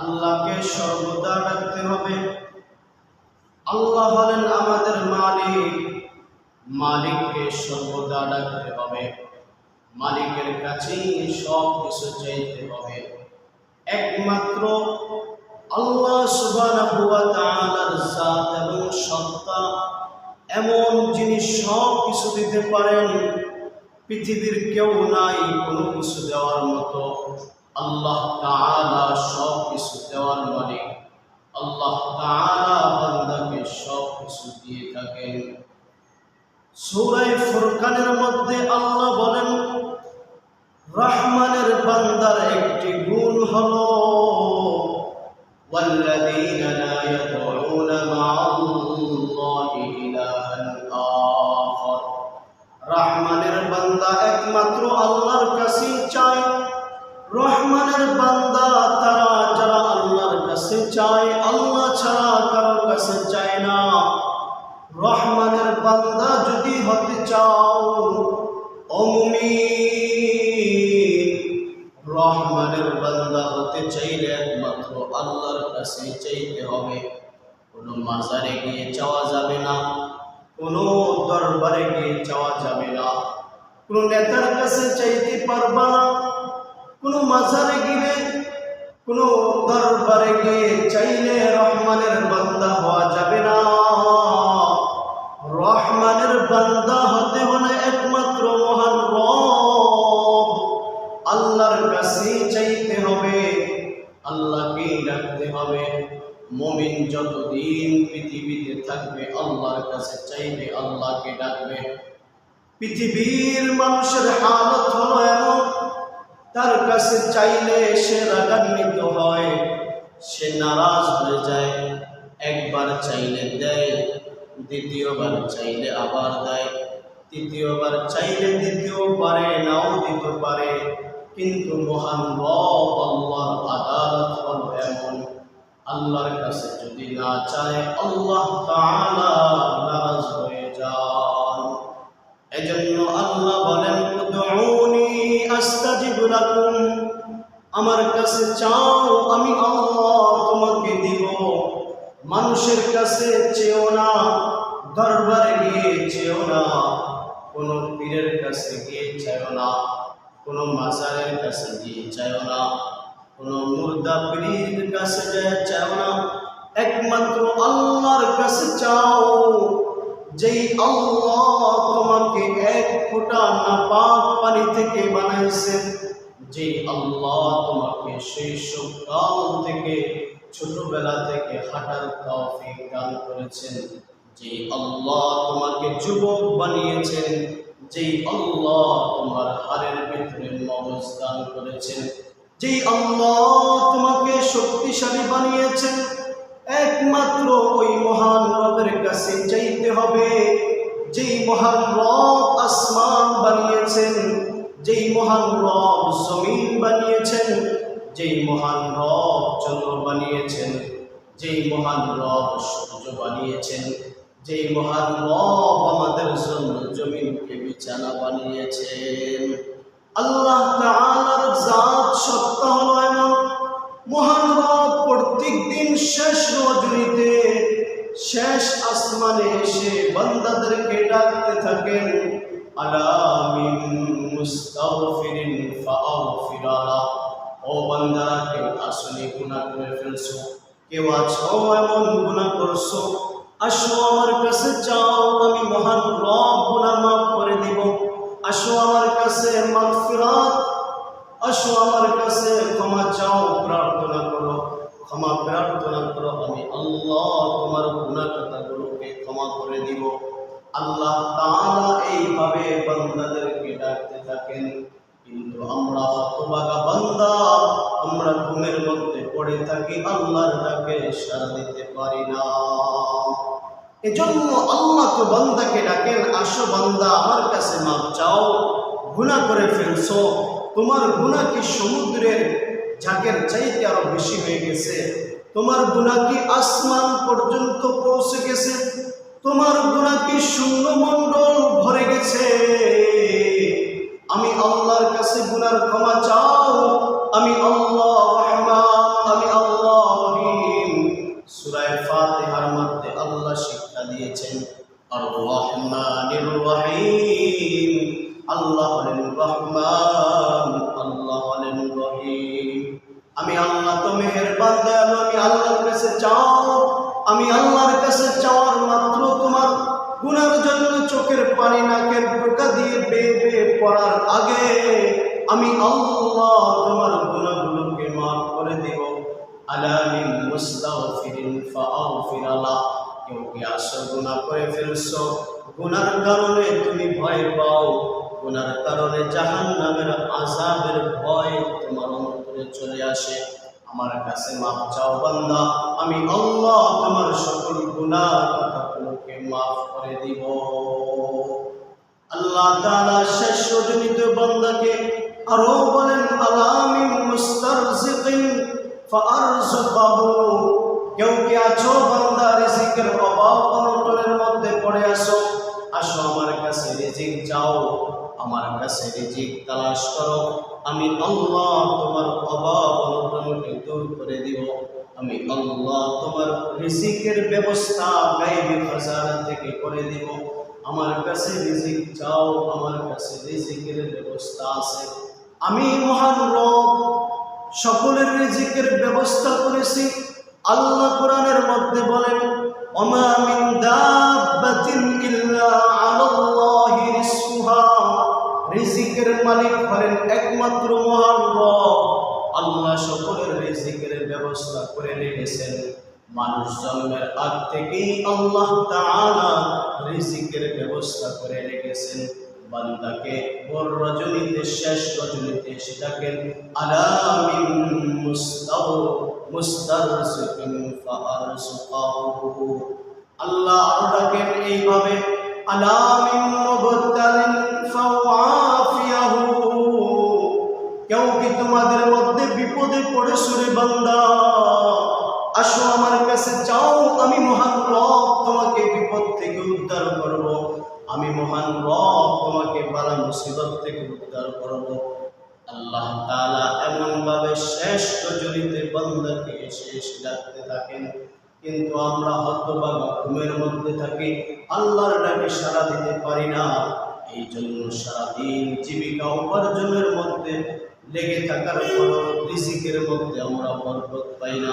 আল্লাহকে সর্বদা ডাকতে হবে। আল্লাহ হলেন আমাদের মালিক। মালিককে সর্বদা ডাকতে হবে। মালিকের কাছেই সব কিছু চাইতে হবে। একমাত্র আল্লাহ এবং সত্তা, এমন জিনিস সব কিছু দিতে পারেন, পৃথিবীর কেউ নাই কোনো কিছু দেওয়ার মতো। আল্লাহ সব কিছু সূরায়ে ফুরকানের মধ্যে আল্লাহ বলেন রহমানের বান্দার একটি গুণ হলো والذين لا يدعون مع الله إلها آخر রহমানের বান্দা একমাত্র আল্লাহর কাছে চায় রহমানের বান্দা তারা যারা আল্লাহর কাছে চায় আল্লাহ ছাড়া কারো কাছে চায় না রহমানের বান্দা যদি হতে চাও অমুমিন রহমানের বান্দা হতে চাইলে একমাত্র আল্লাহর কাছে চাইতে হবে কোনো মাজারে গিয়ে চাওয়া যাবে না কোনো দরবারে গিয়ে চাওয়া যাবে না কোনো নেতার কাছে চাইতে পারবা না কোনো মাজারে গিয়ে কোনো দরবারে গিয়ে চাইলে রহমানের বান্দা হওয়া মমিন যতদিন পৃথিবীতে থাকবে, আল্লাহর কাছে চাইবে, আল্লাহকে ডাকবে। পৃথিবীর মানুষের হালত হলো এমন, তার কাছে চাইলে সে রাগান্বিত হয়, সে নারাজ হয়ে যায়, একবার চাইলে দেয়, দ্বিতীয়বার চাইলে আবার দেয়, তৃতীয়বার চাইলে দ্বিতীয় পারে, নাও দিতে পারে, কিন্তু মহান আদালত হল এমন। আল্লাহর কাছে যদি না চায়, আল্লাহ তাআলা নারাজ হয়ে যান। এজন্য আল্লাহ বলেন, উদউনি আস্তাজিব লাকুম। আমার কাছে চাও, আমি আল্লাহ তোমাকে দিব। মানুষের কাছে চেও না, দরবারে গিয়ে চেও না। কোনো পীরের কাছে গিয়ে চাও না, কোনো মাজারের কাছে গিয়ে চাও না। কোনো মুর্দা পীরের কাছে যায় চাও না। একমাত্র আল্লাহর কাছে চাও, যেই আল্লাহ তোমাকে এক ফোঁটা নাপাক পানি থেকে বানাইছেন যে আল্লাহ তোমাকে সেই শৈশবকাল থেকে, ছোটবেলা থেকে হাঁটার তৌফিক দান করেছেন। যে আল্লাহ তোমাকে যুবক বানিয়েছেন, যেই আল্লাহ তোমার হাড়ের ভিতরে মগজ দান করেছেন। যেই আল্লাহ তোমাকে শক্তিশালী বানিয়েছেন, একমাত্র ওই মহান রবের কাছে চাইতে হবে। যেই মহান রব আসমান বানিয়েছেন, যেই মহান রব জমিন বানিয়েছেন, যেই মহান রব চন্দ্র বানিয়েছেন, যেই মহান রব সূর্য বানিয়েছেন, যেই মহান রব আমাদের জন্য জমিনকে বিছানা বানিয়েছেন। আল্লাহ তাআলার জাত সত্য হলো এমন। মহান রব প্রত্যেক দিন শেষ রজনীতে শেষ আসমানে এসে বান্দাদেরকে ডাকতে থাকেন আলামিন মুস্তাগফিরিন ফাগফিরালা ও বান্দারা কেউ আসলে গুনাহ করে ফেলছো। কেউ আছো, এমন গুনাহ করছ। আসো আমার কাছে চাও আমি মহান রব, গুনাহ মাফ করে দিব। আসো আমার কাছে মাগফিরাত, আসো আমার কাছে ক্ষমা চাও, প্রার্থনা করো, ক্ষমা প্রার্থনা করো, আমি আল্লাহ তোমার গুণা ক্ষমা করে দিব। আল্লাহ তাআলা এইভাবে বান্দাদেরকে ডাকতে থাকেন, কিন্তু আমরা হতভাগা বান্দা, আমরা ঘুমের মধ্যে পড়ে থাকি, আল্লাহর ডাকে সাড়া দিতে পারি না। এজন্য আল্লাহ তো বান্দাকে ডাকেন, আসো বান্দা, আমার কাছে মাপ চাও, গুনাহ করে ফেলছো। তোমার গুনাহ কি সমুদ্রের ঝাঁকের চাইতে আরও বেশি হয়ে গেছে? তোমার গুনাহ কি আসমান পর্যন্ত পৌঁছে গেছে? তোমার গুনাহ কি শূন্য মণ্ডল ভরে গেছে? আমি আল্লাহর কাছে গুনার ক্ষমা চাও الرحمن الرحيم الله الرحمن الله الرحيم আমি আল্লাহ তো মেহেরবান, দয়ালু, আমি আল্লাহর কাছে চাও আমি আল্লাহর কাছে চাওয়ার মাত্র তোমার গুনার জন্য চোখের পানি নাকের টোকা দিয়ে বেয়ে বেয়ে পড়ার আগে আমি আল্লাহ তোমার গুণাগুলোকে মাফ করে দেব। আলামিন মুস্তাগফিরিন ফাআগফির আল্লাহ গুনার কারণে তুমি ভয় পাও। কারণে আযাবের ভয় তোমার অন্তরে চলে আসে। আমার কাছে মাপ চাও বান্দা, আমি আল্লাহ তোমার সকল গুনাহ কথাগুলোকে মাফ করে দিব। আল্লাহ তাআলা শেষ রজনীতে বান্দাকে আরও বলেন, আলামিন মুস্তারজিকিন ফারজুকাহু কেউ কি আছো বান্দা, রিজিকের অভাব অনটনের মধ্যে পড়ে আসো আসো আমার কাছে রিজিক চাও, আমার কাছে রিজিক তালাশ করো। আমি আল্লাহ তোমার অভাব অনটনকে দূর করে দিব। আমি আল্লাহ তোমার রিজিকের ব্যবস্থা গাইবি খাজানা থেকে করে দিব। আমার কাছে রিজিক চাও, আমার কাছে রিজিকের ব্যবস্থা আছে। আমি মহান রব, সকলের রিজিকের ব্যবস্থা করেছি। আল্লাহ কোরআনের মধ্যে বলেন, ওমা মিন দাব্বাতিন ইল্লা আলাল্লাহি রিজকুহা। রিজিকের মালিক হলেন একমাত্র মহান আল্লাহ সকলের রিজিকের ব্যবস্থা করে রেখেছেন মানুষ জন্মের আগ থেকেই আল্লাহ তাআলা রিজিকের ব্যবস্থা করে রেখেছেন। বান্দাকে ভোর রজনীতে, শেষ রজনীতে এসে ডাকেন আলামিন মুস্তাও আল্লাহ আরও ডাকেন এইভাবে, আলামিন মুবতালিন কেউ কি তোমাদের মধ্যে বিপদে পড়ে সুরে বান্দা? আসো আমার কাছে চাও আমি মহান তোমাকে বিপদ থেকে উদ্ধার করব। আমি মহান রব তোমাকে বালা মুসিবত থেকে উদ্ধার করব। আল্লাহ তাআলা এমন ভাবে শেষ রজনীতে বান্দাকে শেষ ডাকতে থাকেন। কিন্তু আমরা হতভাগা ঘুমের মধ্যে থাকি, আল্লাহর ডাকে সাড়া দিতে পারি না। এই জন্য সারাদিন জীবিকা উপার্জনের মধ্যে লেগে থাকার পর রিজিকের মধ্যে আমরা বরকত পাই না।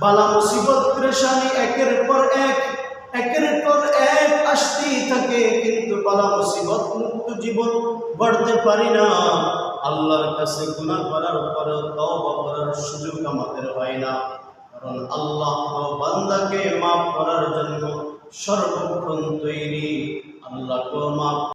বালা মুসিবত, পরেশানি একের পর এক একের পর এক আসতেই থাকে, কিন্তু বালা মুসিবত মুক্ত জীবন গড়তে পারি না। আল্লাহর কাছে গুণা করার পর তওবা করার সুযোগ আমাদের হয় না। কারণ আল্লাহ বান্দাকে মাফ করার জন্য সর্বক্ষণ তৈরি। আল্লাহকে মাফ